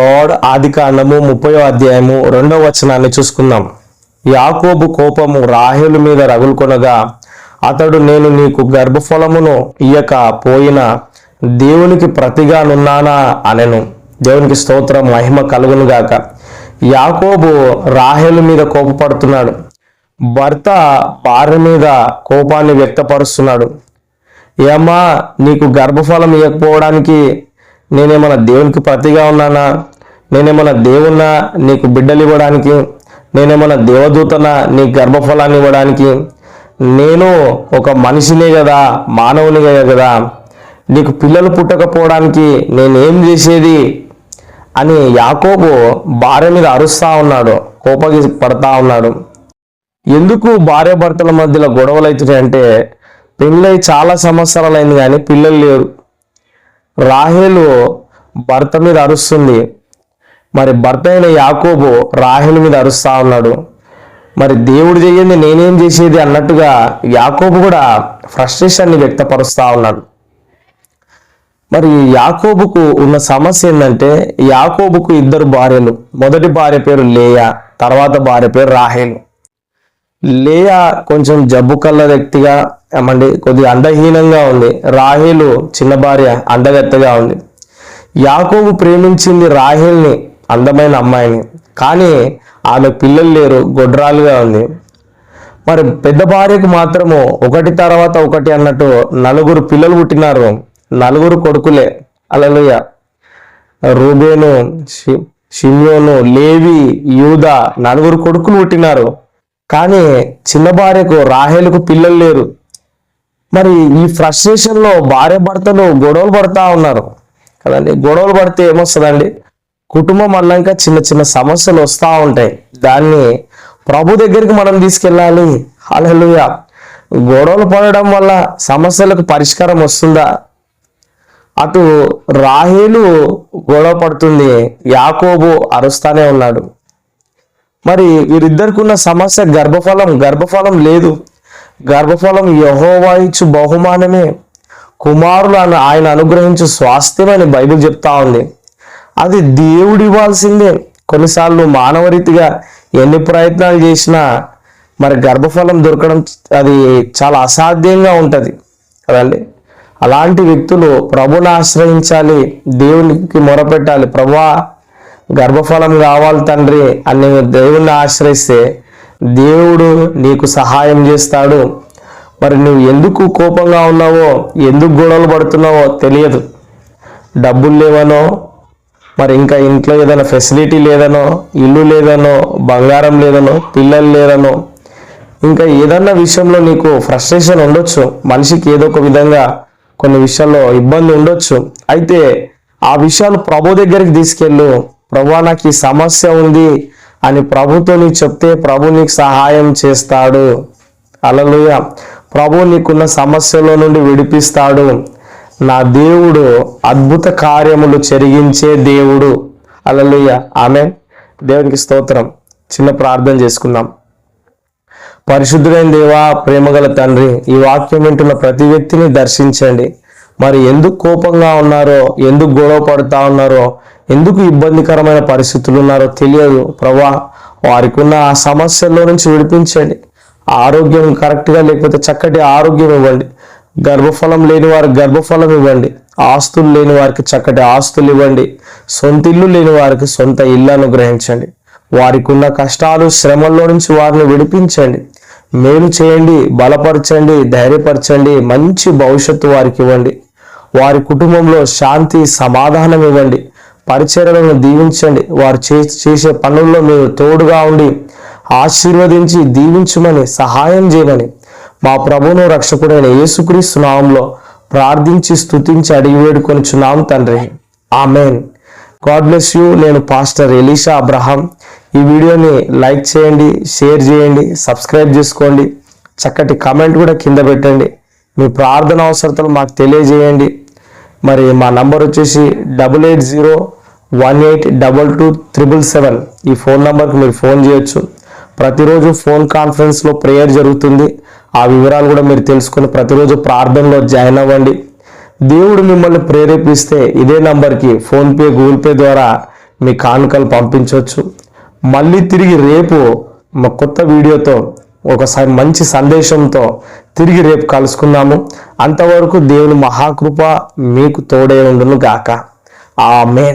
God ఆది కాండము ముప్పై అధ్యాయము రెండవ వచనాన్ని చూసుకుందాం. యాకోబు కోపము రాహేలు మీద రగులుకొనగా అతడు నేను నీకు గర్భఫలమును ఇయ్యక పోయిన దేవునికి ప్రతిగా నున్నానా అనెను. దేవునికి స్తోత్రం మహిమ కలుగునుగాక. యాకోబు రాహేలు మీద కోపపడుతున్నాడు. భర్త భార్య మీద కోపాన్ని వ్యక్తపరుస్తున్నాడు. ఏమ్మా నీకు గర్భఫలం ఇవ్వకపోవడానికి నేనేమన్నా దేవునికి ప్రతిగా ఉన్నానా? నేనేమన్నా దేవున్నా నీకు బిడ్డలు ఇవ్వడానికి? నేనేమన్నా దేవదూతనా నీ గర్భఫలాన్ని ఇవ్వడానికి? నేను ఒక మనిషినే కదా మానవునిగా కదా. నీకు పిల్లలు పుట్టకపోవడానికి నేనేం చేసేది? అని యాకోబు భార్య మీద అరుస్తా ఉన్నాడు కోపగి పడతా ఉన్నాడు. ఎందుకు భార్య భర్తల మధ్యలో గొడవలు అవుతున్నాయి అంటే పెళ్ళై చాలా సంవత్సరాలు అయింది కానీ పిల్లలు లేరు. రాహేలు భర్త మీద అరుస్తుంది. మరి భర్త అయిన యాకోబు రాహేలు మీద అరుస్తా ఉన్నాడు. మరి దేవుడు చేయండి నేనేం చేసేది అన్నట్టుగా యాకోబు కూడా ఫ్రస్ట్రేషన్ని వ్యక్తపరుస్తా ఉన్నాడు. మరి యాకోబుకు ఉన్న సమస్య ఏంటంటే యాకోబుకు ఇద్దరు భార్యలు. మొదటి భార్య పేరు లేయా తర్వాత భార్య పేరు రాహేలు. లేయా కొంచెం జబ్బు కళ్ళ వ్యక్తిగా ఏమండి కొద్దిగా అందహీనంగా ఉంది. రాహేలు చిన్న భార్య అండగత్తగా ఉంది. యాకోబు ప్రేమించింది రాహేల్ని అందమైన అమ్మాయిని. కానీ ఆమె పిల్లలు లేరు గొడ్రాలుగా ఉంది. మరి పెద్ద భార్యకు మాత్రము ఒకటి తర్వాత ఒకటి అన్నట్టు నలుగురు పిల్లలు పుట్టినారు. నలుగురు కొడుకులే. అలలుయ రూబేను షిమ్యోను లేవి యూద నలుగురు కొడుకులు పుట్టినారు. కానీ చిన్న భార్యకు రాహేలకు పిల్లలు లేరు. మరి ఈ ఫ్రస్ట్రేషన్లో భార్య భర్తలు గొడవలు పడతా ఉన్నారు. కదండి? గొడవలు పడితే ఏమొస్తుందండి? కుటుంబం అల్లంక చిన్న చిన్న సమస్యలు వస్తూ ఉంటాయి. దాన్ని ప్రభు దగ్గరికి మనం తీసుకెళ్ళాలి. హల్లెలూయా! గొడవలు పడడం వల్ల సమస్యలకు పరిష్కారం వస్తుందా? అటు రాహేలు గొడవ పడుతుంది. యాకోబు అరుస్తానే ఉన్నాడు. మరి వీరిద్దరికి ఉన్న సమస్య గర్భఫలం గర్భఫలం లేదు. గర్భఫలం యహోవాయించు బహుమానమే. కుమారులు అని ఆయన అనుగ్రహించు స్వాస్థ్యమని బైబిల్ చెప్తా ఉంది. అది దేవుడు ఇవ్వాల్సిందే. కొన్నిసార్లు మానవ రీతిగా ఎన్ని ప్రయత్నాలు చేసినా మరి గర్భఫలం దొరకడం అది చాలా అసాధ్యంగా ఉంటుంది. కదండి? అలాంటి వ్యక్తులు ప్రభుని ఆశ్రయించాలి దేవునికి మొరపెట్టాలి. ప్రభా గర్భఫలం కావాలి తండ్రి అని దేవుణ్ణి ఆశ్రయిస్తే దేవుడు నీకు సహాయం చేస్తాడు. మరి నువ్వు ఎందుకు కోపంగా ఉన్నావో ఎందుకు గొడవలు పడుతున్నావో తెలియదు. డబ్బులు లేవనో మరి ఇంకా ఇంట్లో ఏదైనా ఫెసిలిటీ లేదనో ఇల్లు లేదనో బంగారం లేదనో పిల్లలు లేదనో ఇంకా ఏదన్నా విషయంలో నీకు ఫ్రస్ట్రేషన్ ఉండొచ్చు. మనిషికి ఏదో ఒక విధంగా కొన్ని విషయాల్లో ఇబ్బంది ఉండొచ్చు. అయితే ఆ విషయాలు ప్రభు దగ్గరికి తీసుకెళ్ళు. ప్రభు నాకు ఈ సమస్య ఉంది అని ప్రభుతో నీకు చెప్తే ప్రభు నీకు సహాయం చేస్తాడు. అలలుయ. ప్రభు నీకున్న సమస్యలో నుండి విడిపిస్తాడు. నా దేవుడు అద్భుత కార్యములు చెరిగించే దేవుడు. అలలుయ. ఆమె దేవునికి స్తోత్రం. చిన్న ప్రార్థన చేసుకుందాం. పరిశుద్ధులైన దేవా ప్రేమగల తండ్రి ఈ వాక్యం వింటున్న ప్రతి వ్యక్తిని దర్శించండి. మరి ఎందుకు కోపంగా ఉన్నారో ఎందుకు గొడవ పడుతూ ఉన్నారో ఎందుకు ఇబ్బందికరమైన పరిస్థితులు ఉన్నారో తెలియదు. ప్రభా వారికి ఉన్న ఆ సమస్యల్లో నుంచి విడిపించండి. ఆరోగ్యం కరెక్ట్గా లేకపోతే చక్కటి ఆరోగ్యం ఇవ్వండి. గర్భఫలం లేని వారికి గర్భఫలం ఇవ్వండి. ఆస్తులు లేని వారికి చక్కటి ఆస్తులు ఇవ్వండి. సొంత ఇల్లు లేని వారికి సొంత ఇల్లు అనుగ్రహించండి. వారికి ఉన్న కష్టాలు శ్రమల్లో నుంచి వారిని విడిపించండి. మేలు చేయండి బలపరచండి ధైర్యపరచండి మంచి భవిష్యత్తు వారికి ఇవ్వండి. వారి కుటుంబంలో శాంతి సమాధానం ఇవ్వండి. పరిచర్లను దీవించండి. వారు చే- చేసే పనుల్లో మీరు తోడుగా ఉండి ఆశీర్వదించి దీవించమని సహాయం చేయమని మా ప్రభును రక్షకుడైన యేసుక్రీస్తు నామంలో ప్రార్థించి స్తుతించి అడిగి వేడుకొనిచున్నాం తండ్రి. ఆమెన్. God bless you. నేను పాస్టర్ ఎలీషా అబ్రహాం. ఈ వీడియోని లైక్ చేయండి షేర్ చేయండి సబ్స్క్రైబ్ చేసుకోండి. చక్కటి కమెంట్ కూడా కింద పెట్టండి. మీ ప్రార్థన అవసరతలు మాకు తెలియజేయండి. మరి మా నంబర్ వచ్చేసి double eight zero one eight double two triple seven. ఈ ఫోన్ నంబర్కి మీరు ఫోన్ చేయొచ్చు. ప్రతిరోజు ఫోన్ కాన్ఫరెన్స్లో ప్రేయర్ జరుగుతుంది. ఆ వివరాలు కూడా మీరు తెలుసుకుని ప్రతిరోజు ప్రార్థనలో జాయిన్ అవ్వండి. దేవుడు మిమ్మల్ని ప్రేరేపిస్తే ఇదే నంబర్కి ఫోన్పే గూగుల్ పే ద్వారా మీ కానుకలు పంపించవచ్చు మళ్ళీ తిరిగి రేపు మా కొత్త వీడియోతో ఒకసారి మంచి సందేశంతో తిరిగి రేపు కలుసుకుందాము. అంతవరకు దేవుని మహాకృప మీకు తోడే ఉండును గాక. ఆమెన్.